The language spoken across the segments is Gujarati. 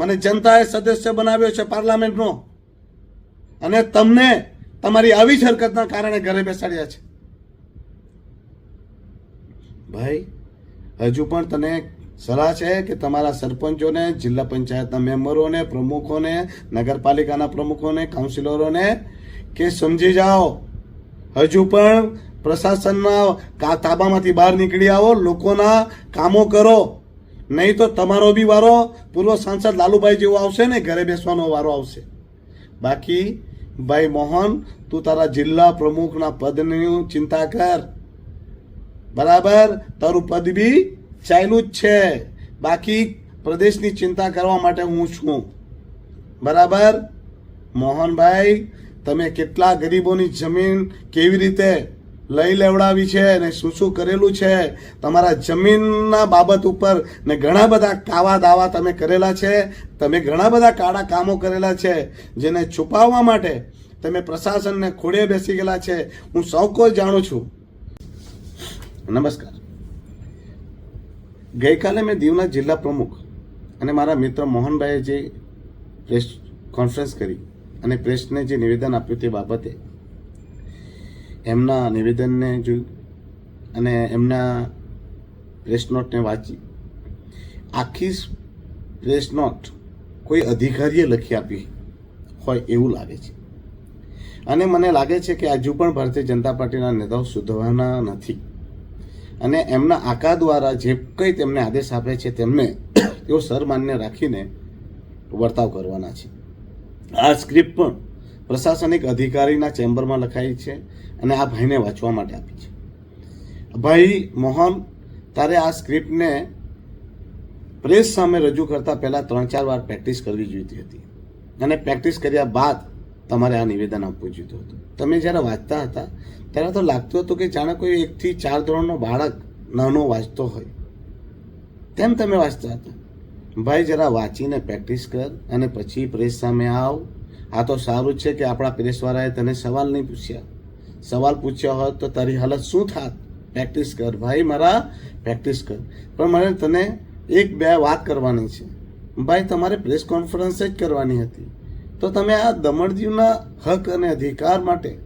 મને જનતાએ સદસ્ય બનાવ્યો છે પાર્લામેન્ટનો. અને તમને તમારી આવી જ હરકતના કારણે ઘરે બેસાડ્યા છે. ભાઈ, હજુ પણ તને સલાહ છે કે તમારા સરપંચોને, જિલ્લા પંચાયતના મેમ્બરોને, પ્રમુખોને, નગરપાલિકાના પ્રમુખોને, કાઉન્સિલરોને કે સમજી જાઓ, હજુ પણ પ્રશાસનના તાબામાંથી બહાર નીકળી આવો, લોકોના કામો કરો. નહીં તો તમારો બી વારો પૂર્વ સાંસદ લાલુભાઈ જેવો આવશે ને, ઘરે બેસવાનો વારો આવશે. બાકી, ભાઈ મોહન, તું તારા જિલ્લા પ્રમુખના પદની ચિંતા કર. બરાબર? તારું પદ બી ચાલ્યું જ છે. બાકી, પ્રદેશની ચિંતા કરવા માટે હું છું. બરાબર? મોહનભાઈ, તમે કેટલા ગરીબોની જમીન કેવી રીતે લઈ લેવડાવી છે અને શું શું કરેલું છે, તમારા જમીનના બાબત ઉપર ને ઘણા બધા કાવા દાવા તમે કરેલા છે, તમે ઘણા બધા કાળા કામો કરેલા છે, જેને છુપાવવા માટે તમે પ્રશાસનને ખોડે બેસી ગયેલા છે, હું સૌ કોઈ જાણું છું. નમસ્કાર. ગઈકાલે મેં દીવના જિલ્લા પ્રમુખ અને મારા મિત્ર મોહનભાઈએ જે પ્રેસ કોન્ફરન્સ કરી અને પ્રેસને જે નિવેદન આપ્યું તે બાબતે એમના નિવેદનને જોયું અને એમના પ્રેસ નોટને વાંચી. આખી પ્રેસ નોટ કોઈ અધિકારીએ લખી આપી હોય એવું લાગે છે. અને મને લાગે છે કે હજુ પણ ભારતીય જનતા પાર્ટીના નેતાઓ શોધવાના નથી. અને એમના આકા દ્વારા જે કંઈ તેમને આદેશ આપે છે તેમને તેઓ સરમાન્ય રાખીને વર્તાવ કરવાના છે. આ સ્ક્રિપ્ટ પણ પ્રશાસનિક અધિકારીના ચેમ્બરમાં લખાઈ છે અને આ ભાઈને વાંચવા માટે આપી છે. ભાઈ મોહન, તારે આ સ્ક્રિપ્ટને પ્રેસ સામે રજૂ કરતા પહેલાં ત્રણ ચાર વાર પ્રેક્ટિસ કરવી જોઈતી હતી અને પ્રેક્ટિસ કર્યા બાદ તમારે આ નિવેદન આપવું જોઈતું હતું. તમે જ્યારે વાંચતા હતા, ત્યારે તો લાગતું હતું કે જાણે કોઈ એકથી ચાર ધોરણનો બાળક નાનો વાંચતો હોય. તેમ તમે વાંચતા હતા. ભાઈ જરા વાંચીને પ્રેક્ટિસ કર અને પછી પ્રેસ સામે આવ. આ તો સારું છે કે આપણા પ્રેસવાળાએ તને સવાલ નહીં પૂછ્યા. સવાલ પૂછ્યા હોત તો તારી હાલત શું થાત? પ્રેક્ટિસ કર. ભાઈ, મારા પ્રેક્ટિસ કર. પણ મારે તને એક, બે વાત કરવાની છે. ભાઈ, તમારે પ્રેસ કોન્ફરન્સ જ કરવાની હતી. તો તમે આ દમણદીવના હક અને અધિકાર માટે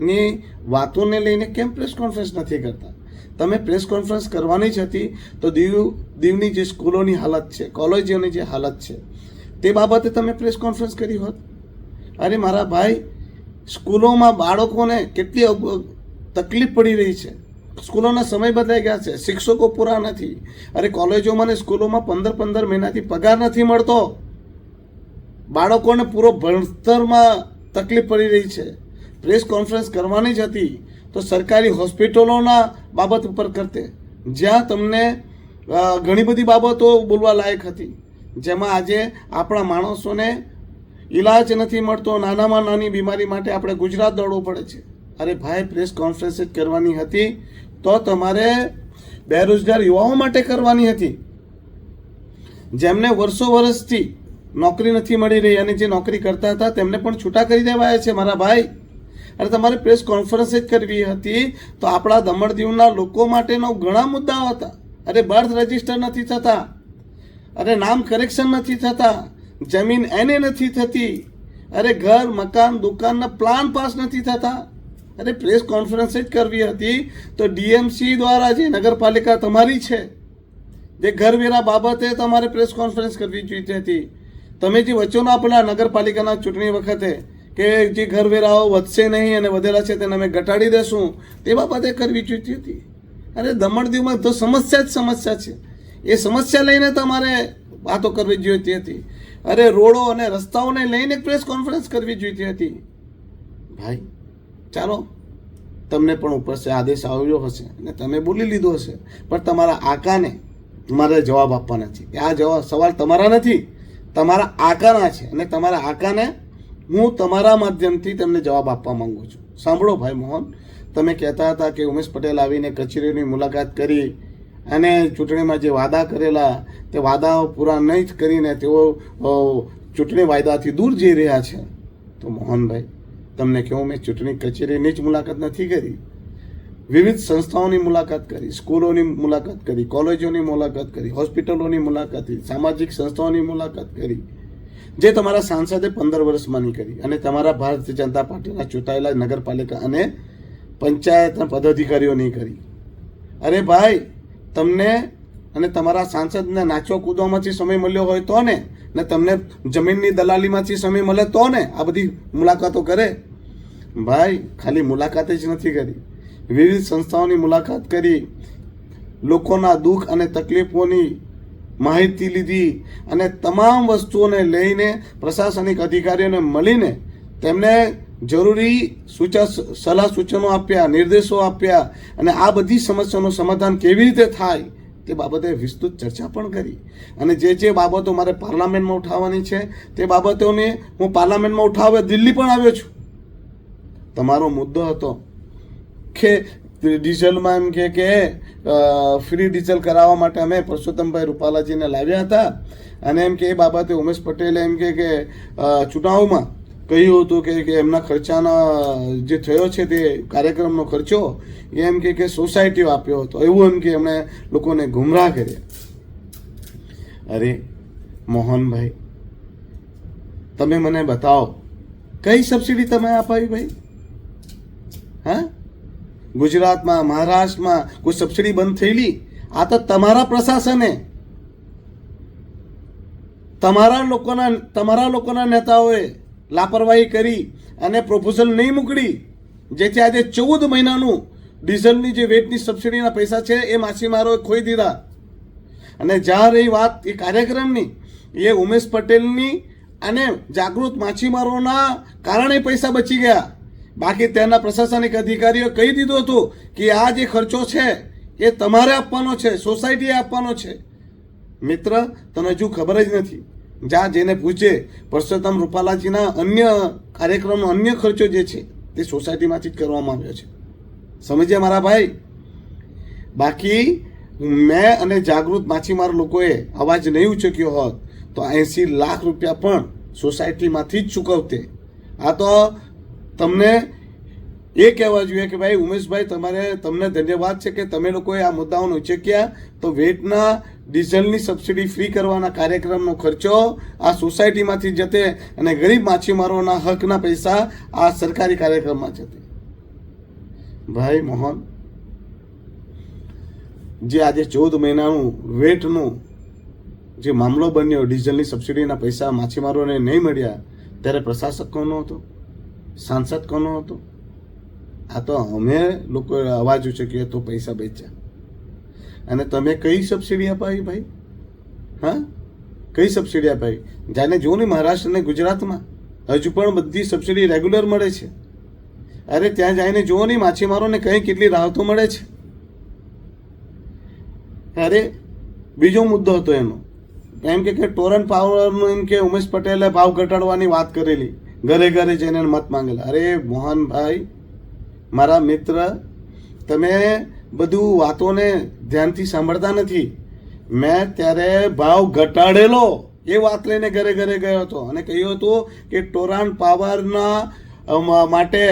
ની વાતોને લઈને કેમ પ્રેસ કોન્ફરન્સ નથી કરતા? તમે પ્રેસ કોન્ફરન્સ કરવાની જ હતી તો દીવ, દીવની જે સ્કૂલોની હાલત છે, કોલેજોની જે હાલત છે તે બાબતે તમે પ્રેસ કોન્ફરન્સ કરી હોત. અરે મારા ભાઈ, સ્કૂલોમાં બાળકોને કેટલી તકલીફ પડી રહી છે. સ્કૂલોના સમય બદલાઈ ગયા છે. શિક્ષકો પૂરા નથી. અરે કોલેજોમાં ને સ્કૂલોમાં પંદર પંદર મહિનાથી પગાર નથી મળતો. બાળકોને પૂરો ભણતરમાં તકલીફ પડી રહી છે. પ્રેસ કોન્ફરન્સ કરવાની જ હતી. તો સરકારી હોસ્પિટલોના બાબત ઉપર કરતે. જ્યાં તમને ઘણી બધી બાબતો બોલવા લાયક હતી. જેમાં આજે આપણા માણસોને ઈલાજ નથી મળતો, નાનામાં નાની બીમારી માટે આપણે ગુજરાત દોડવું પડે છે. અરે ભાઈ પ્રેસ કોન્ફરન્સ કરવાની હતી તો તમારે બેરોજગાર યુવાઓ માટે કરવાની હતી. જેમને વર્ષો વર્ષથી નોકરી નથી મળી રહી અને જે નોકરી કરતા હતા, તેમને પણ છૂટા કરી દેવાયા છે, મારા ભાઈ. અને તમારે પ્રેસ કોન્ફરન્સ જ કરવી હતી તો આપણા દમણ દીવના લોકો માટેનો ઘણા મુદ્દાઓ હતા. અરે બર્થ રજિસ્ટર નથી થતા. અરે નામ કરેક્શન નથી થતા, જમીન એને નથી થતી. અરે ઘર, મકાન, દુકાનના પ્લાન પાસ નથી થતા. અરે પ્રેસ કોન્ફરન્સ જ કરવી હતી તો ડીએમસી દ્વારા જે નગરપાલિકા તમારી છે, જે ઘરવેરા બાબતે તમારે પ્રેસ કોન્ફરન્સ કરવી જોઈતી હતી. તમે જે વચનો આપણા નગરપાલિકાના ચૂંટણી વખતે કે જે ઘરવેરાઓ વધશે નહીં અને વધેલા છે તેને અમે ઘટાડી દેશું, તે બાબતે કરવી જોઈતી હતી. અરે દમણ દીવમાં તો સમસ્યા જ સમસ્યા છે. એ સમસ્યા લઈને તમારે વાતો કરવી જોઈતી હતી. અરે, રોડો અને રસ્તાઓને લઈને પ્રેસ કોન્ફરન્સ કરવી જોઈતી હતી. ભાઈ, ચાલો, તમને પણ ઉપરથી આદેશ આવ્યો હશે અને તમે બોલી લીધો હશે, પણ તમારા આકાને મારે જવાબ આપવાના છે આ જવાબ સવાલ તમારા નથી, તમારા આકાના છે અને તમારા આકાને હું તમારા માધ્યમથી તમને જવાબ આપવા માંગુ છું. સાંભળો ભાઈ મોહન, તમે કહેતા હતા કે ઉમેશ પટેલ આવીને કચેરીની મુલાકાત કરી અને ચૂંટણીમાં જે વાદા કરેલા, તે વાદાઓ પૂરા નહીં કરીને તેઓ ચૂંટણી વાયદાથી દૂર જઈ રહ્યા છે. તો મોહનભાઈ, તમને કહું મેં ચૂંટણી કચેરીની જ મુલાકાત નથી કરી. વિવિધ સંસ્થાઓની મુલાકાત કરી, સ્કૂલોની મુલાકાત કરી, કોલેજોની મુલાકાત કરી, હોસ્પિટલોની મુલાકાત કરી, સામાજિક સંસ્થાઓની મુલાકાત કરી. જે તમારા સાંસદે પંદર વર્ષમાંની કરી અને તમારા ભારતીય જનતા પાર્ટીના ચૂંટાયેલા નગરપાલિકા અને પંચાયતના પદાધિકારીઓની કરી અરે ભાઈ તમને અને તમારા સાંસદને નાચો કૂદવામાંથી સમય મળ્યો હોય તો ને ને તમને જમીનની દલાલીમાંથી સમય મળે તો ને આ બધી મુલાકાતો કરે. ભાઈ, ખાલી મુલાકાત જ નથી કરી. વિવિધ સંસ્થાઓની મુલાકાત કરી, લોકોના દુઃખ અને તકલીફોની માહિતી લીધી અને તમામ વસ્તુઓને લઈને પ્રશાસનિક અધિકારીઓને મળીને તેમને જરૂરી સૂચન, સલાહ સૂચનો આપ્યા, નિર્દેશો આપ્યા અને આ બધી સમસ્યાનું સમાધાન કેવી રીતે થાય તે બાબતે વિસ્તૃત ચર્ચા પણ કરી. અને જે જે બાબતો મારે પાર્લામેન્ટમાં ઉઠાવવાની છે તે બાબતોને હું પાર્લામેન્ટમાં ઉઠાવવા દિલ્હી પણ આવ્યો છું. તમારો મુદ્દો હતો કે ડીઝલમાં એમ કે કે ફ્રી ડીઝલ કરાવવા માટે અમે પરસોત્તમભાઈ રૂપાલાજીને લાવ્યા હતા અને એમ કે એ બાબતે ઉમેશ પટેલે એમ કે ચુનાવમાં કહ્યું હતું કે એમના ખર્ચાના જે થયો છે તે કાર્યક્રમનો ખર્ચો એમ કે કે સોસાયટીઓ આપ્યો હતો. એવું એમ કે એમણે લોકોને ગુમરાહ કર્યા. અરે, મોહનભાઈ, તમે મને બતાવો, કઈ સબસિડી તમે અપાવી ભાઈ? હા? ગુજરાતમાં, મહારાષ્ટ્રમાં કોઈ સબસિડી બંધ થયેલી? આ તો તમારા પ્રશાસને. તમારા લોકોના તમારા લોકોના નેતાઓએ લાપરવાહી કરી અને પ્રોપોઝલ નહીં મોકલી જેથી આજે ચૌદ મહિનાનું ડીઝલની જે વેટની સબસિડીના પૈસા છે એ માછીમારોએ ખોઈ દીધા. અને જ્યાં રહી વાત એ કાર્યક્રમની, એ ઉમેશ પટેલની અને જાગૃત માછીમારોના કારણે પૈસા બચી ગયા. બાકી તેના પ્રશાસનિક અધિકારીઓ કહી દીધું હતું કે આ જે ખર્ચો છે એ તમારે આપવાનો છે, સોસાયટીએ આપવાનો છે. મિત્ર, તને હજુ ખબર જ નથી. જ્યાં જેને પૂછે પરસોત્તમ રૂપાલાજીના અન્ય કાર્યક્રમનો અન્ય ખર્ચો જે છે, તે સોસાયટીમાંથી જ કરવામાં આવ્યો છે. સમજ્યા મારા ભાઈ? બાકી, મેં અને જાગૃત માછીમાર લોકોએ અવાજ નહીં ઉચક્યો હોત, તો એંસી લાખ રૂપિયા પણ સોસાયટીમાંથી જ ચૂકવતે. આ તો તમને એ કહેવા જોઈએ કે ભાઈ, ઉમેશભાઈ, તમારે, તમને ધન્યવાદ છે કે તમે લોકોએ આ મુદ્દાઓને ઉચક્યા, તો વેટના ડીઝલની સબસિડી ફ્રી કરવાના કાર્યક્રમનો ખર્ચો આ સોસાયટીમાંથી જતે અને ગરીબ માછીમારોના હકના પૈસા આ સરકારી કાર્યક્રમમાં જતે. ભાઈ મોહન, જે આજે ચૌદ મહિનાનું વેટનું જે મામલો બન્યો ડીઝલની સબસિડીના પૈસા માછીમારોને નહીં મળ્યા, ત્યારે પ્રશાસક કોનો હતો? સાંસદ કોનો હતો? આ તો અમે લોકોએ અવાજ ઉચક્યો તો પૈસા બેચ્યા. અને તમે કઈ સબસિડી અપાવી ભાઈ? હા? કઈ સબસિડી અપાવી જાણે જુઓ ને મહારાષ્ટ્ર અને ગુજરાતમાં હજુ પણ બધી સબસિડી રેગ્યુલર મળે છે. અરે ત્યાં જઈને જુઓ ને માછીમારોને કઈ કેટલી રાહતો મળે છે. અરે, બીજો મુદ્દો હતો એનો. એમ કે ટોરન્ટ પાવરનું એમ કે ઉમેશ પટેલે ભાવ ઘટાડવાની વાત કરેલી. ઘરે ઘરે જઈને મત માંગેલા. અરે મોહનભાઈ, મારા મિત્ર, તમે બધું વાતોને ધ્યાનથી સાંભળતા નથી. મેં ત્યારે ભાવ ઘટાડેલો એ વાત લઈને ઘરે ઘરે ગયો હતો અને કહ્યું હતું કે ટોરાન પાવરના માટે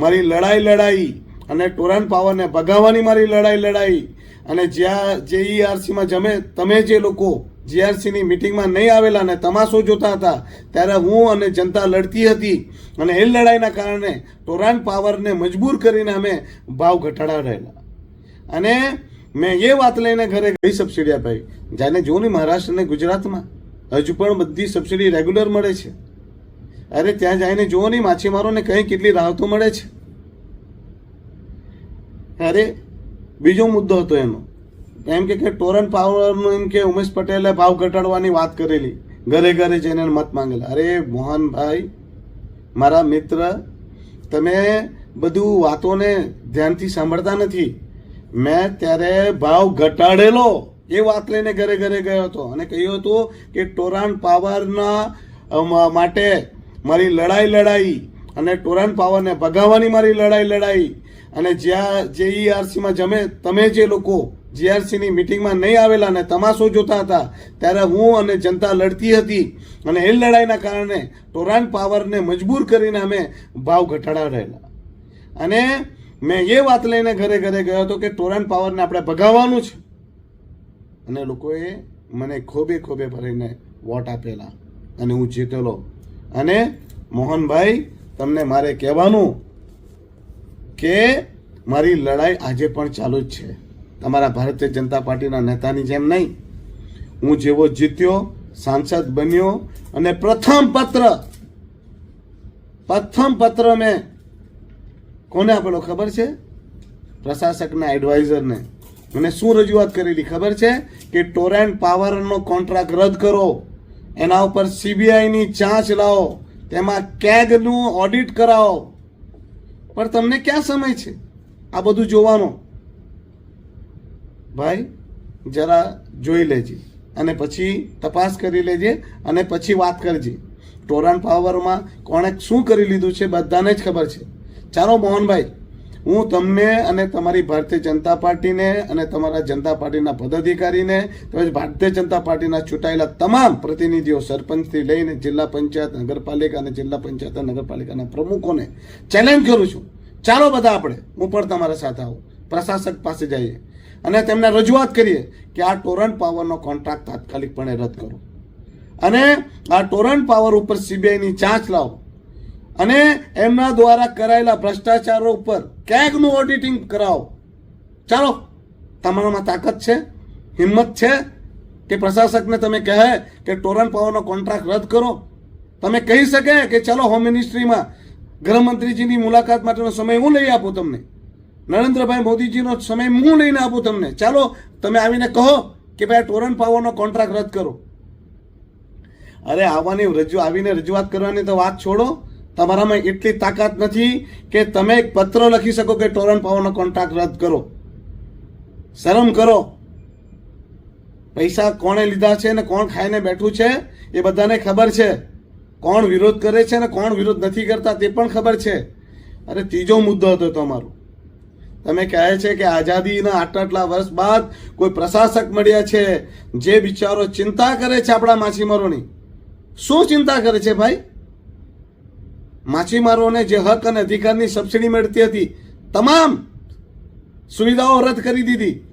મારી લડાઈ લડાઈ અને ટોરાન પાવરને ભગાવવાની મારી લડાઈ લડાઈ. અને જ્યાં જેઈઆરસીમાં જમે, તમે જે લોકો જીઆરસીની મિટિંગમાં નહીં આવેલા અને તમાશો જોતા હતા, ત્યારે હું અને જનતા લડતી હતી અને એ લડાઈના કારણે ટોરાન પાવરને મજબૂર કરીને અમે ભાવ ઘટાડા રહેલા. અને મેં એ વાત લઈને ઘરે કઈ સબસિડી અપાઈ જાણે જો ને મહારાષ્ટ્ર અને ગુજરાતમાં હજુ પણ બધી સબસિડી રેગ્યુલર મળે છે. અરે ત્યાં જઈને જુઓ ને માછીમારોને કઈ કેટલી રાહતો મળે છે. અરે, બીજો મુદ્દો હતો એનો. એમ કે કે ટોરન્ટ પાવરનું એમ કે ઉમેશ પટેલે ભાવ ઘટાડવાની વાત કરેલી. ઘરે ઘરે જઈને મત માંગેલા. અરે મોહનભાઈ મારા મિત્ર, તમે બધું વાતોને ધ્યાનથી સાંભળતા નથી. મેં ત્યારે ભાવ ઘટાડેલો એ વાત લઈને ઘરે ઘરે ગયો હતો અને કહ્યું હતું કે ટોરાન પાવરના માટે મારી લડાઈ લડાઈ અને ટોરાન પાવરને ભગાવવાની મારી લડાઈ લડાઈ. અને જ્યાં જેઈઆરસીમાં જમે, તમે જે લોકો જીઆરસીની મિટિંગમાં નહીં આવેલા અને તમાશો જોતા હતા, ત્યારે હું અને જનતા લડતી હતી અને એ લડાઈના કારણે ટોરાન પાવરને મજબૂર કરીને અમે ભાવ ઘટાડા રહેલા અને મેં એ વાત લઈને ઘરે ઘરે ગયો હતો કે ટોરન પાવરને આપણે ભગાવવાનું છે. અને લોકોએ મને ખોબે ખોબે ભરીને વોટ આપેલા અને હું જીતેલો. અને મોહનભાઈ, તમને મારે કહેવાનું કે મારી લડાઈ આજે પણ ચાલુ જ છે. તમારા ભારતીય જનતા પાર્ટીના નેતાની જેમ નહીં. હું જેવો જીત્યો, સાંસદ બન્યો અને પ્રથમ પત્ર પ્રથમ પત્ર મેં કોને આપેલો ખબર છે? પ્રશાસકના એડવાઇઝરને મને શું રજૂઆત કરેલી? ખબર છે કે ટોરેન્ટ પાવરનો કોન્ટ્રાક્ટ રદ કરો. એના ઉપર સીબીઆઈની ચાંચ લાવો. તેમાં કેગનું ઓડિટ કરાવો. પણ તમને ક્યાં સમય છે? આ બધું જોવાનો. ભાઈ, જરા જોઈ લેજે. અને પછી તપાસ કરી લેજે અને પછી વાત કરજે. ટોરાન પાવરમાં કોણે શું કરી લીધું છે? બધાને જ ખબર છે. ચાલો મોહનભાઈ, હું તમને અને તમારી ભારતીય જનતા પાર્ટીને અને તમારા જનતા પાર્ટીના પદાધિકારીને તેમજ ભારતીય જનતા પાર્ટીના ચૂંટાયેલા તમામ પ્રતિનિધિઓ, સરપંચથી લઈને જિલ્લા પંચાયત, નગરપાલિકા અને જિલ્લા પંચાયત નગરપાલિકાના પ્રમુખોને ચેલેન્જ કરું છું. ચાલો બધા આપણે, હું પણ તમારા સાથે આવું. પ્રશાસક પાસે જઈએ અને તેમને રજૂઆત કરીએ કે આ ટોરન્ટ પાવરનો કોન્ટ્રાક્ટ તાત્કાલિકપણે રદ કરો. અને આ ટોરન્ટ પાવર ઉપર સીબીઆઈની ચાંચ લાવો. અને એમના દ્વારા કરાયેલા ભ્રષ્ટાચારો ઉપર ક્યાંકનું ઓડિટિંગ કરાવો? ચાલો, તમારામાં તાકાત છે, હિંમત છે કે પ્રશાસકને તમે કહે કે ટોરન પાવરનો કોન્ટ્રાક્ટ રદ કરો. તમે કહી શકે કે ચાલો હોમ મિનિસ્ટ્રીમાં ગૃહમંત્રીજીની મુલાકાત માટેનો સમય હું લઈ આપું તમને. નરેન્દ્રભાઈ મોદીજીનો સમય હું લઈને આપું તમને. ચાલો, તમે આવીને કહો કે ભાઈ ટોરન પાવરનો કોન્ટ્રાક્ટ રદ કરો. અરે, આવવાની રજૂ, આવીને રજૂઆત કરવાની તો વાત છોડો. તમારામાં એટલી તાકાત નથી કે તમે એક પત્ર લખી શકો કે ટોરન પાવરનો કોન્ટ્રાક્ટ રદ કરો. શરમ કરો. પૈસા કોણે લીધા છે ને કોણ ખાઈને બેઠું છે એ બધાને ખબર છે. કોણ વિરોધ કરે છે ને કોણ વિરોધ નથી કરતા તે પણ ખબર છે. અરે ત્રીજો મુદ્દો હતો તમારો. તમે કહે છે કે આઝાદીના આટલા આટલા વર્ષ બાદ કોઈ પ્રશાસક મળ્યા છે જે બિચારો ચિંતા કરે છે આપણા માછીમારોની. શું ચિંતા કરે છે ભાઈ? માછીમારોને જે હક અને અધિકારની સબસિડી મળતી હતી, તમામ સુવિધાઓ રદ કરી દીધી.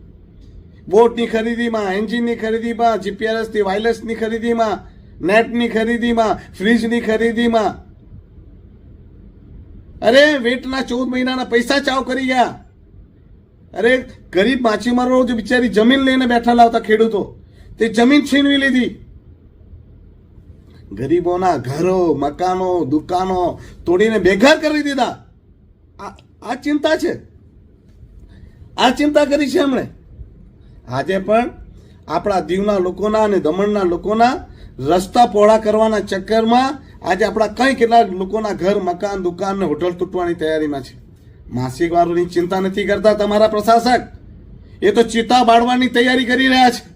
બોટની ખરીદીમાં, એન્જિનની ખરીદીમાં જીપીઆરએસથી વાયરલેસની ખરીદીમાં, નેટની ખરીદીમાં, ફ્રીજની ખરીદીમાં. અરે, વેટના ચૌદ મહિનાના પૈસા ચાવ કરી ગયા. અરે, ગરીબ માછીમારો જે બિચારી જમીન લઈને બેઠા લાવતા ખેડૂતો. તે જમીન છીનવી લીધી. ગરીબોના ઘરો, મકાનો, દુકાનો તોડીને બેઘર કરી દીધા. આ ચિંતા છે. આ ચિંતા કરી છે એમણે. આજે પણ આપણા દીવના લોકોના અને દમણના લોકોના રસ્તા પહોળા કરવાના ચક્કરમાં આજે આપણા કંઈ કેટલા લોકોના ઘર, મકાન, દુકાન ને હોટલ તૂટવાની તૈયારીમાં છે. માસિક વારોની ચિંતા નથી કરતા તમારા પ્રશાસક. એ તો ચિતા બાળવાની તૈયારી કરી રહ્યા છે.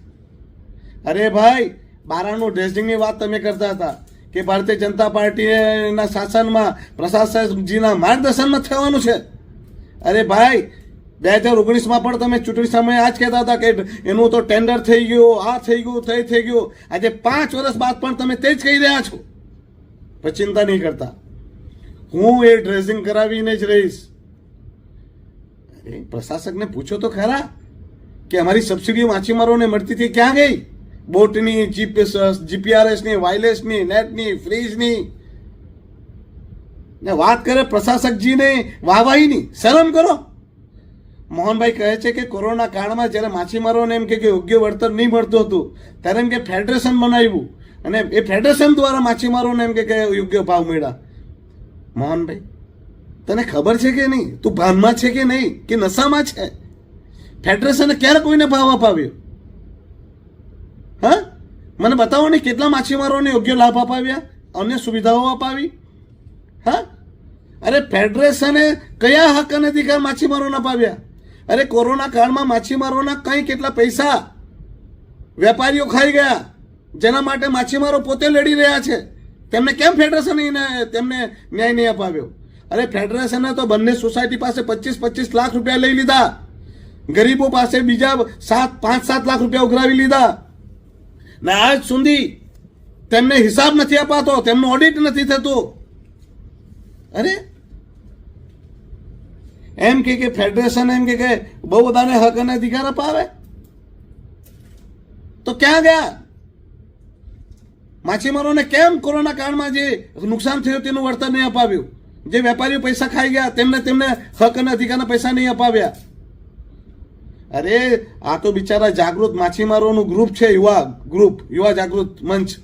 અરે ભાઈ બારાનું ડ્રેસિંગની વાત તમે કરતા હતા કે ભારતીય જનતા પાર્ટીના શાસનમાં પ્રશાસકજીના માર્ગદર્શનમાં થવાનું છે. અરે ભાઈ, બે હજાર ઓગણીસમાં પણ તમે ચૂંટણી સમયે આ જ કહેતા હતા કે એનું તો ટેન્ડર થઈ ગયું, આ થઈ ગયું, તે થઈ ગયું. આજે પાંચ વર્ષ બાદ પણ તમે તે જ કહી રહ્યા છો. પણ ચિંતા નહીં કરતા. હું એ ડ્રેસિંગ કરાવીને જ રહીશ. અરે, પ્રશાસકને પૂછો તો ખરા કે અમારી સબસિડીઓ માછીમારોને મળતી હતી, ક્યાં ગઈ? બોટની જીપીઆરએસની વાયરલેસની નેટની ફ્રીજની ને વાત કરે પ્રશાસકજીને, વાહવાહીની. શરમ કરો. મોહનભાઈ કહે છે કે કોરોના કાળમાં જ્યારે માછીમારોને એમ કે યોગ્ય વળતર નહીં મળતું હતું, ત્યારે એમ કે ફેડરેશન બનાવ્યું. અને એ ફેડરેશન દ્વારા માછીમારોને એમ કે યોગ્ય ભાવ મળ્યા. મોહનભાઈ, તને ખબર છે કે નહીં? તું ભાનમાં છે કે નહીં? કે નશામાં છે? ફેડરેશને ક્યારે કોઈને ભાવ અપાવ્યો? મને બતાવો ને કેટલા માછીમારોને યોગ્ય લાભ અપાવ્યા? અન્ય સુવિધાઓ અપાવી? હા? અરે ફેડરેશને કયા હક અને અધિકાર માછીમારોને અપાવ્યા? અરે કોરોના કાળમાં માછીમારોના કંઈ કેટલા પૈસા વેપારીઓ ખાઈ ગયા, જેના માટે માછીમારો પોતે લડી રહ્યા છે? તેમને કેમ ફેડરેશન તેમને ન્યાય નહીં અપાવ્યો? અરે ફેડરેશને તો બંને સોસાયટી પાસે પચીસ પચીસ લાખ રૂપિયા લઈ લીધા. ગરીબો પાસે બીજા સાત, પાંચ, સાત લાખ રૂપિયા ઉઘરાવી લીધા. ને આજ સુધી તેમને હિસાબ નથી અપાતો, તેમનું ઓડિટ નથી થતું. અરે? એમ કે કે ફેડરેશન એમ કે કે બહુ બધાને હક અને અધિકાર અપાવે? તો ક્યાં ગયા? માછીમારોને કેમ કોરોના કાળમાં જે નુકસાન થયું તેનું વળતર નહીં અપાવ્યું? જે વેપારીઓ પૈસા ખાઈ ગયા, તેમને તેમને હક અને અધિકારના પૈસા નહીં અપાવ્યા. અરે, આ તો બિચારા જાગૃત માછીમારોનું ગ્રુપ છે, યુવા ગ્રુપ યુવા જાગૃત મંચ.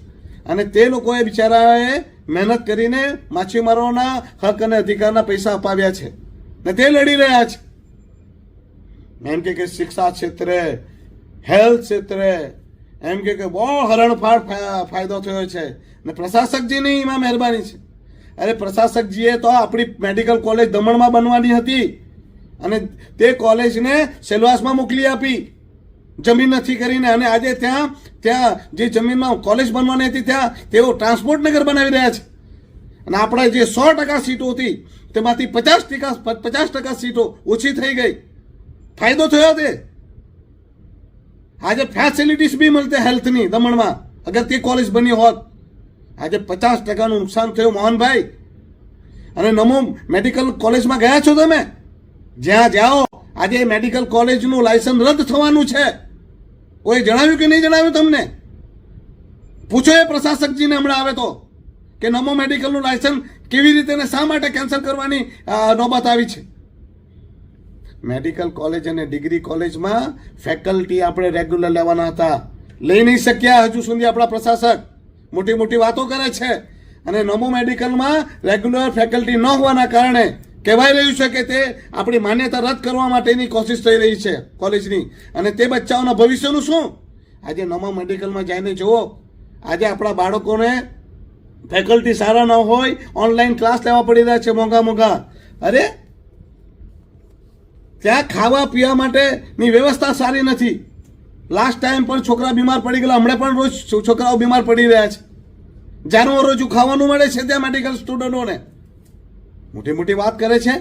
અને તે લોકોએ બિચારાએ મહેનત કરીને માછીમારોના હક અને અધિકારના પૈસા અપાવ્યા છે. ને તે લડી રહ્યા છે. એમ કે કે શિક્ષા ક્ષેત્રે, હેલ્થ ક્ષેત્રે, એમ કે બહુ હરણફાળ ફાયદો થયો છે. ને પ્રશાસકજીની એમાં મહેરબાની છે. અરે, પ્રશાસકજીએ તો આપણી મેડિકલ કોલેજ દમણમાં બનવાની હતી. અને તે કોલેજને સેલવાસમાં મોકલી આપી. જમીન નથી કરીને અને આજે ત્યાં ત્યાં જે જમીનમાં કોલેજ બનવાની હતી ત્યાં, તેઓ ટ્રાન્સપોર્ટ નગર બનાવી રહ્યા છે. અને આપણે જે સો ટકા સીટો હતી, તેમાંથી પચાસ ટકા પચાસ ટકા સીટો ઓછી થઈ ગઈ. ફાયદો થયો તે. આજે ફેસિલિટીસ બી મળતી હેલ્થની દમણમાં, અગર તે કોલેજ બની હોત. આજે પચાસ ટકાનું નુકસાન થયું, મોહનભાઈ. અને નમો મેડિકલ કોલેજમાં ગયા છો તમે? જ્યાં જાઓ, આજે મેડિકલ કોલેજનું લાયસન્સ રદ થવાનું છે. કોઈ જણાવ્યું કે નહીં જણાવ્યું તમને? પૂછો એ પ્રશાસકજીને હમણાં આવે તો, કે નમો મેડિકલનું લાયસન્સ કેવી રીતે ને શા માટે કેન્સલ કરવાની નોબત આવી છે? મેડિકલ કોલેજ અને ડિગ્રી કોલેજમાં ફેકલ્ટી આપણે રેગ્યુલર લેવાના હતા. લઈ નહીં શક્યા હજુ સુધી આપણા પ્રશાસક. મોટી મોટી વાતો કરે છે. અને નમો મેડિકલમાં રેગ્યુલર ફેકલ્ટી ન હોવાના કારણે કહેવાય રહ્યું છે કે તે આપણી માન્યતા રદ કરવા માટેની કોશિશ થઈ રહી છે કોલેજની. અને તે બચ્ચાઓના ભવિષ્યનું શું? આજે નવા મેડિકલમાં જઈને જુઓ. આજે આપણા બાળકોને ફેકલ્ટી સારા ન હોય, ઓનલાઈન ક્લાસ લેવા પડી રહ્યા છે મોંઘા મોંઘા. અરે, ત્યાં ખાવા પીવા માટેની વ્યવસ્થા સારી નથી. લાસ્ટ ટાઈમ પણ છોકરા બીમાર પડી ગયેલા, હમણાં પણ રોજ છોકરાઓ બીમાર પડી રહ્યા છે. જાનવરો જો ખાવાનું મળે છે ત્યાં મેડિકલ સ્ટુડન્ટોને મોટી મોટી વાત કરે છે.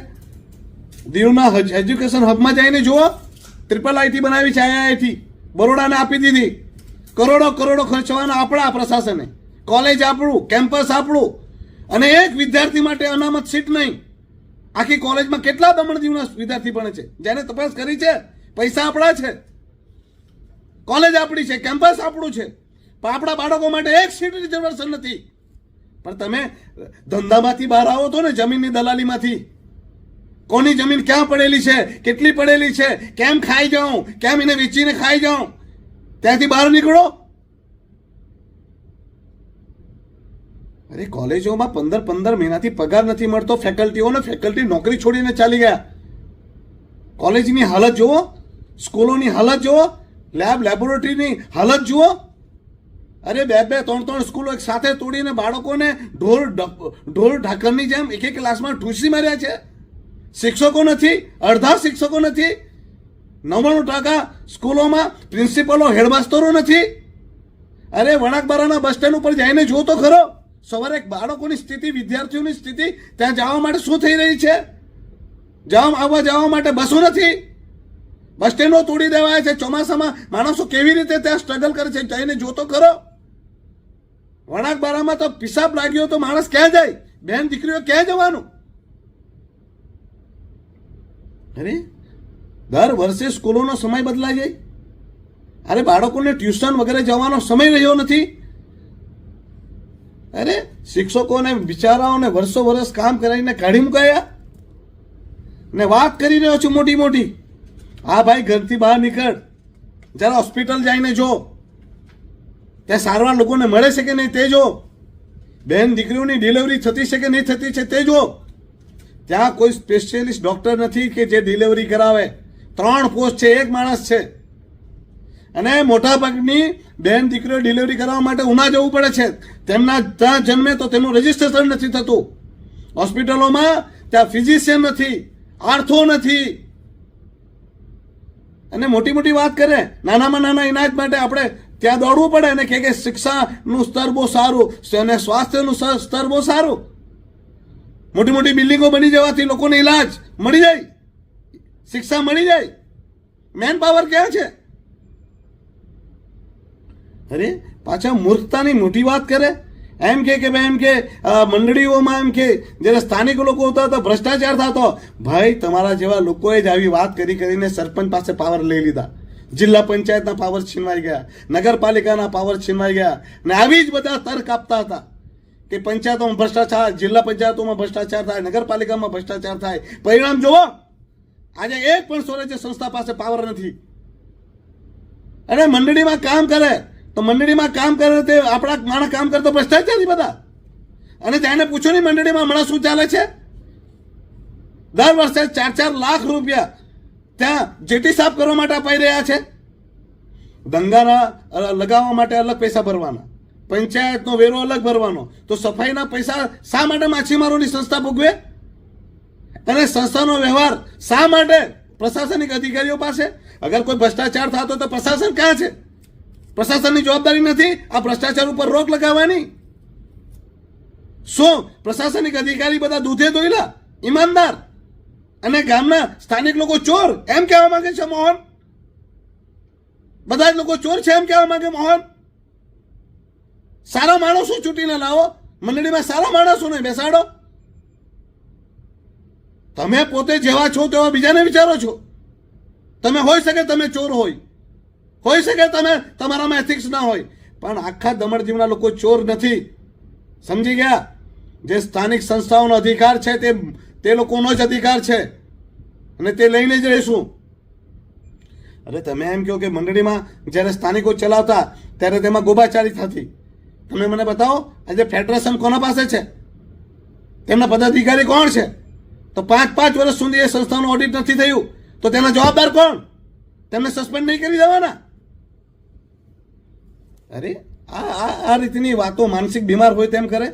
દીવના એજ્યુકેશન હબમાં જઈને જુઓ. ટ્રિપલ આઈટી બનાવી છે આઈઆઈટી. બરોડાને આપી દીધી. કરોડો કરોડો ખર્ચવાના આપણા પ્રશાસને. કોલેજ આપણું કેમ્પસ આપણું. અને એક વિદ્યાર્થી માટે અનામત સીટ નહીં. આખી કોલેજમાં કેટલા દમણ દીવના વિદ્યાર્થી ભણે છે? જેને તપાસ કરી છે, પૈસા આપણા છે. કોલેજ આપણી છે કેમ્પસ આપણું છે. પણ આપણા બાળકો માટે એક સીટ રિઝર્વેશન નથી. પણ તમે ધંધામાંથી બહાર આવો તો ને જમીનની દલાલીમાંથી. કોની જમીન ક્યાં પડેલી છે? કેટલી પડેલી છે? કેમ ખાઈ જાઉં? કેમ એને વેચીને ખાઈ જાઉં? ત્યાંથી બહાર નીકળો. અરે કોલેજોમાં પંદર પંદર મહિનાથી પગાર નથી મળતો ફેકલ્ટીઓને ફેકલ્ટી નોકરી છોડીને ચાલી ગયા. કોલેજની હાલત જુઓ, સ્કૂલોની હાલત જુઓ લેબ લેબોરેટરીની હાલત જુઓ. અરે બે બે, ત્રણ ત્રણ સ્કૂલો એક સાથે તોડીને બાળકોને ઢોર ઢોર ઢાકરની જેમ એક એક ક્લાસમાં ઠૂસી માર્યા છે. શિક્ષકો નથી, અડધા શિક્ષકો નથી. નવ્વાણું ટકા સ્કૂલોમાં પ્રિન્સિપલો, હેડમાસ્તરો નથી. અરે વણાકબારાના બસ સ્ટેન્ડ ઉપર જઈને જુઓ તો ખરો, સવારે બાળકોની સ્થિતિ, વિદ્યાર્થીઓની સ્થિતિ, ત્યાં જવા માટે શું થઈ રહી છે? જવા, આવવા જવા માટે બસો નથી. બસ સ્ટેન્ડો તોડી દેવાય છે. ચોમાસામાં માણસો કેવી રીતે ત્યાં સ્ટ્રગલ કરે છે જઈને જો તો ખરો વણાકબારામાં તો પિશાબ લાગ્યો તો માણસ ક્યાં જાય? બેન દીકરીઓ ક્યાં જવાનું? અરે, દર વર્ષે સ્કૂલોનો સમય બદલાઈ જાય. અરે, બાળકોને ટ્યુશન વગેરે જવાનો સમય રહ્યો નથી. અરે, શિક્ષકોને બિચારાઓને વર્ષો વર્ષ કામ કરાવીને કાઢી મુકાયા. ને વાત કરી રહ્યો છું મોટી મોટી. હા ભાઈ ઘરથી બહાર નીકળ. જરા હોસ્પિટલ જઈને જો. ત્યાં સારવાર લોકોને મળે છે કે નહીં તે જો. બેન દીકરીઓની ડિલિવરી થતી છે કે નહીં થતી છે તે જો. ત્યાં કોઈ સ્પેશિયલિસ્ટ ડૉક્ટર નથી કે જે ડિલિવરી કરાવે. ત્રણ પોસ્ટ છે, એક માણસ છે. અને મોટાભાગની બહેન દીકરીઓ ડિલિવરી કરવા માટે ઉના જવું પડે છે. તેમના ત્યાં જન્મે તો તેમનું રજીસ્ટ્રેશન નથી થતું. હોસ્પિટલોમાં ત્યાં ફિઝિશિયન નથી, આર્થો નથી. અને મોટી મોટી વાત કરે. નાનામાં નાના ઇનાજ માટે આપણે ત્યાં દોડવું પડે અને કે કે શિક્ષાનું સ્તર બહુ સારું, અને સ્વાસ્થ્યનું સ્તર બહુ સારું. મોટી મોટી બિલ્ડિંગો બની જવાથી લોકોને ઇલાજ મળી જાય. શિક્ષા મળી જાય. મેન પાવર ક્યાં છે? અરે, પાછા મૂર્ખતાની મોટી વાત કરે? એમ કે કે ભાઈ, એમ કે મંડળીઓમાં એમ કે, જ્યારે સ્થાનિક લોકો હતા તો ભ્રષ્ટાચાર થતો. ભાઈ, તમારા જેવા લોકોએ જ આવી વાત કરી કરીને સરપંચ પાસે પાવર લઈ લીધા. જિલ્લા પંચાયતના પાવર છીનવાઈ ગયા, નગરપાલિકાના પાવર છીનવાઈ ગયા ને આવી જ બધા તર્ક આપતા હતા કે પંચાયતોમાં ભ્રષ્ટાચાર, જિલ્લા પંચાયતોમાં ભ્રષ્ટાચાર થાય, નગરપાલિકામાં ભ્રષ્ટાચાર થાય. પરિણામ જુઓ, આજે એક પણ સ્વરાજ્ય સંસ્થા પાસે પાવર નથી. અને મંડળીમાં કામ કરે, તો મંડળીમાં કામ કરે તે આપણા માણસ કામ કરે તો ભ્રષ્ટાચારી બધા. અને તેને પૂછો નહીં મંડળીમાં હમણાં શું ચાલે છે? દર વર્ષે ચાર ચાર લાખ રૂપિયા ત્યાં જેટી સાફ કરવા માટે અપાઈ રહ્યા છે. દંગાના લગાવવા માટે અલગ પૈસા ભરવાના. પંચાયતનો વેરો અલગ ભરવાનો. તો સફાઈના પૈસા શા માટે માછીમારોની સંસ્થા ભોગવે? અને સંસ્થાનો વ્યવહાર શા માટે પ્રશાસનિક અધિકારીઓ પાસે? અગર કોઈ ભ્રષ્ટાચાર થતો તો પ્રશાસન ક્યાં છે? પ્રશાસનની જવાબદારી નથી આ ભ્રષ્ટાચાર ઉપર રોક લગાવવાની? શું? પ્રશાસનિક અધિકારી બધા દૂધે દોયલા? ઈમાનદાર? અને ગામના સ્થાનિક લોકો ચોર એમ કહેવા માંગે છે મોહન? બધા જ લોકો ચોર છે એમ કહેવા માંગે મોહન? સારા માણસો ચૂંટીને લાવો, મંડળીમાં સારા માણસોને બેસાડો. તમે પોતે જેવા છો તેવા બીજાને વિચારો છો. તમે હોઈ શકે તમે ચોર હોય. હોઈ શકે તમે તમારામાં એથિક્સ ના હોય. પણ આખા દમણ જીવના લોકો ચોર નથી. સમજી ગયા? જે સ્થાનિક સંસ્થાઓનો અધિકાર છે તે તે લોકોનો જ અધિકાર છે. અને તે લઈને જ રહીશું. અરે તમે એમ કહો કે મંડળીમાં જ્યારે સ્થાનિકો ચલાવતા ત્યારે તેમાં ગોબાચારી થતી. તમે મને બતાવો, આજે ફેડરેશન કોના પાસે છે? તેમના પદાધિકારી કોણ છે? તો પાંચ પાંચ વર્ષ સુધી એ સંસ્થાનું ઓડિટ નથી થયું, તો તેના જવાબદાર કોણ? તેમને સસ્પેન્ડ નહીં કરી દેવાના? અરે, આ આ આ રીતની વાતો માનસિક બીમાર હોય તેમ કરે.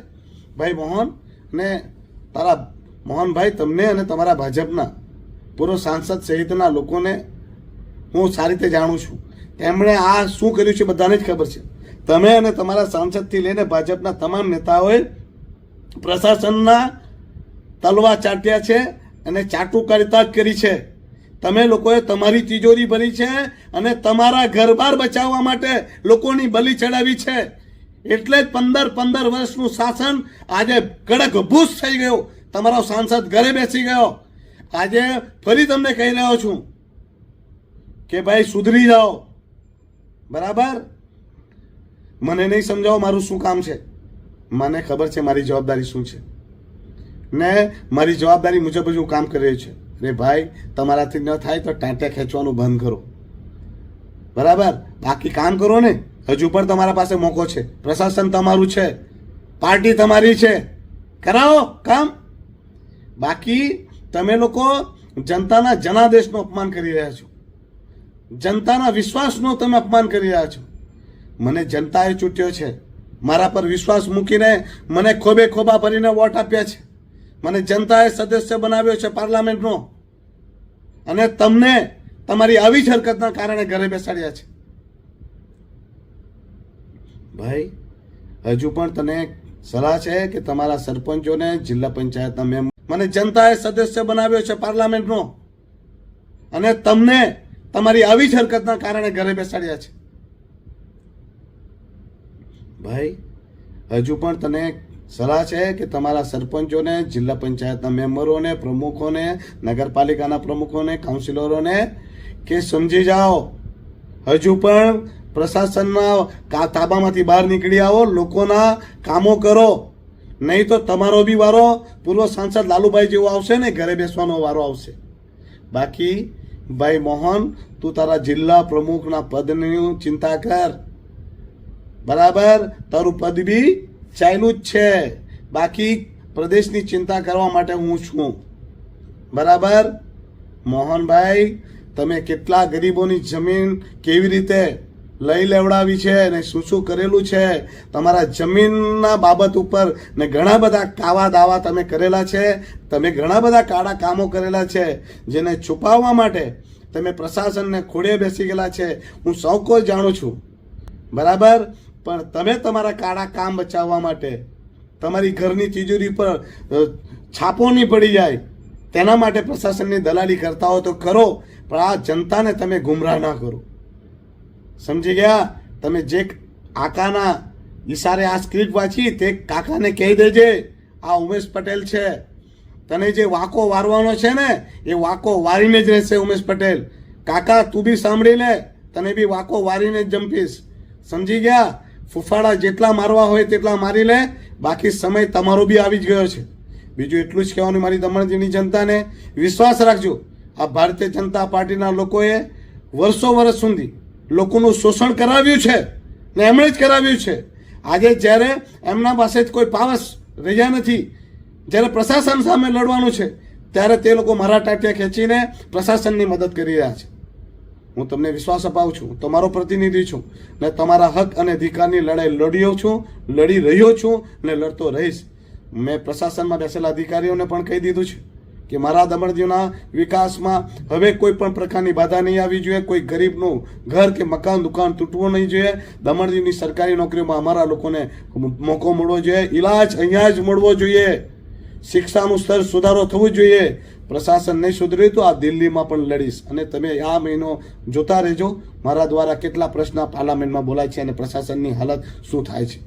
ભાઈ મોહન, ને તારા મોહનભાઈ, તમને અને તમારા ભાજપના પૂર્વ સાંસદ સહિતના લોકોને હું સારી રીતે જાણું છું. તેમણે આ શું કર્યું છે બધાને જ ખબર છે. તમે અને તમારા સાંસદથી લઈને ભાજપના તમામ નેતાઓએ પ્રશાસનના તલવા ચાટ્યા છે અને ચાટુકારિતા કરી છે. તમે લોકોએ તમારી તિજોરી ભરી છે અને તમારા ઘરબાર બચાવવા માટે લોકોની બલી ચડાવી છે. એટલે જ પંદર પંદર વર્ષનું શાસન આજે કડક ભૂસ થઈ ગયો. તમારો સાંસદ ઘરે બેસી ગયો. આજે ફરી તમને કહી રહ્યો છું કે ભાઈ સુધરી જાઓ. બરાબર? મને નહીં સમજાવો મારું શું કામ છે. મને ખબર છે મારી જવાબદારી શું છે. ને મારી જવાબદારી મુજબ જ હું કામ કરી રહ્યો છું. અરે ભાઈ, તમારાથી ન થાય તો ટાંટે ખેંચવાનું બંધ કરો. બરાબર? બાકી કામ કરો ને. હજુ પણ તમારા પાસે મોકો છે. પ્રશાસન તમારું છે. પાર્ટી તમારી છે. કરાવો કામ. બાકી તમે લોકો જનતાના જનાદેશનું અપમાન કરી રહ્યા છો. જનતાના વિશ્વાસનું તમે અપમાન કરી રહ્યા છો. મને જનતાએ ચૂંટ્યો છે. મારા પર વિશ્વાસ મૂકીને મને ખોબે ખોબા ભરીને વોટ આપ્યા છે. મને જનતાએ સદસ્ય બનાવ્યો છે પાર્લામેન્ટનો. અને તમને તમારી આવી જ હરકતના કારણે ઘરે બેસાડ્યા છે. ભાઈ, હજુ પણ તને સલાહ છે કે તમારા સરપંચોને જિલ્લા પંચાયતના મેમ્બર મને જનતાએ સદસ્ય બનાવ્યો છે પાર્લામેન્ટનો. અને તમને તમારી આવી જ હરકતના કારણે ઘરે બેસાડ્યા છે. ભાઈ, હજુ પણ તને સલાહ છે કે તમારા સરપંચોને, જિલ્લા પંચાયતના મેમ્બરોને, પ્રમુખોને, નગરપાલિકાના પ્રમુખોને, કાઉન્સિલરોને કે સમજી જાઓ, હજુ પણ પ્રશાસનના તાબામાંથી બહાર નીકળી આવો, લોકોના કામો કરો. નહીં તો તમારો બી વારો પૂર્વ સાંસદ લાલુભાઈ જેવો આવશે ને, ઘરે બેસવાનો વારો આવશે. બાકી, ભાઈ મોહન, તું તારા જિલ્લા પ્રમુખના પદની ચિંતા કર. બરાબર? તારું પદ બી ચાલ્યું જ છે. બાકી, પ્રદેશની ચિંતા કરવા માટે હું છું. બરાબર? મોહનભાઈ, તમે કેટલા ગરીબોની જમીન કેવી રીતે લઈ લેવડાવી છે ને શું શું કરેલું છે, તમારા જમીનના બાબત ઉપર ને ઘણા બધા કાવા દાવા તમે કરેલા છે, તમે ઘણા બધા કાળા કામો કરેલા છે, જેને છુપાવવા માટે તમે પ્રશાસનને ખોડે બેસી ગયેલા છે, હું સૌ કોઈ જાણું છું. બરાબર? પણ તમે તમારા કાળા કામ બચાવવા માટે, તમારી ઘરની તિજોરી પર છાપો નહીં પડી જાય, તેના માટે પ્રશાસનની દલાલી કરતા હો તો કરો, પણ આ જનતાને તમે ગુમરાહ ના કરો. સમજી ગયા? તમે જે કાકાના ઈશારે આ સ્ક્રિપ્ટ વાંચી તે કાકાને કહી દેજે. આ ઉમેશ પટેલ છે. તને જે વાકો વારવાનો છે ને, એ વાકો વારીને જ રહેશે ઉમેશ પટેલ. કાકા, તું બી સાંભળી લે. તને બી વાકો વારીને જ જંપીશ સમજી ગયા? ફૂફાડા જેટલા મારવા હોય તેટલા મારી લે. બાકી સમય તમારો બી આવી જ ગયો છે. બીજું એટલું જ કહેવાનું મારી દમણજીની જનતાને. વિશ્વાસ રાખજો. આ ભારતીય જનતા પાર્ટીના લોકોએ વર્ષો વર્ષ સુધી લોકોનું શોષણ કરાવ્યું છે ને એમણે જ કરાવ્યું છે. આજે જ્યારે એમના પાસે કોઈ પાવસ રહ્યા નથી, જ્યારે પ્રશાસન સામે લડવાનું છે, ત્યારે તે લોકો મારા ટાટિયા ખેંચીને પ્રશાસનની મદદ કરી રહ્યા છે. હું તમને વિશ્વાસ અપાવું છું તમારો પ્રતિનિધિ છું ને તમારા હક અને અધિકારની લડાઈ લડ્યો છું, લડી રહ્યો છું ને લડતો રહીશ. મેં પ્રશાસનમાં બેસેલા અધિકારીઓને પણ કહી દીધું છે. કે મારા દમણજીના વિકાસમાં હવે કોઈ પણ પ્રકારની બાધા નહીં આવવી જોઈએ, કોઈ ગરીબનું ઘર કે મકાન, દુકાન તૂટવું નહીં જોઈએ. દમણજીની સરકારી નોકરીમાં અમારા લોકોને મોકો મળવો જોઈએ, ઈલાજ અહીંયા જ મળવો જોઈએ. શિક્ષાનું સ્તર સુધારો થવું જોઈએ. પ્રશાસન નહીં સુધર્યું તો આ દિલ્હીમાં પણ લડીશ. અને તમે આ મહિનો જોતા રહેજો, મારા દ્વારા કેટલા પ્રશ્ન પાર્લામેન્ટમાં બોલાય છે અને પ્રશાસનની હાલત શું થાય છે.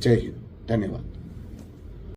જય હિન્દ. ધન્યવાદ.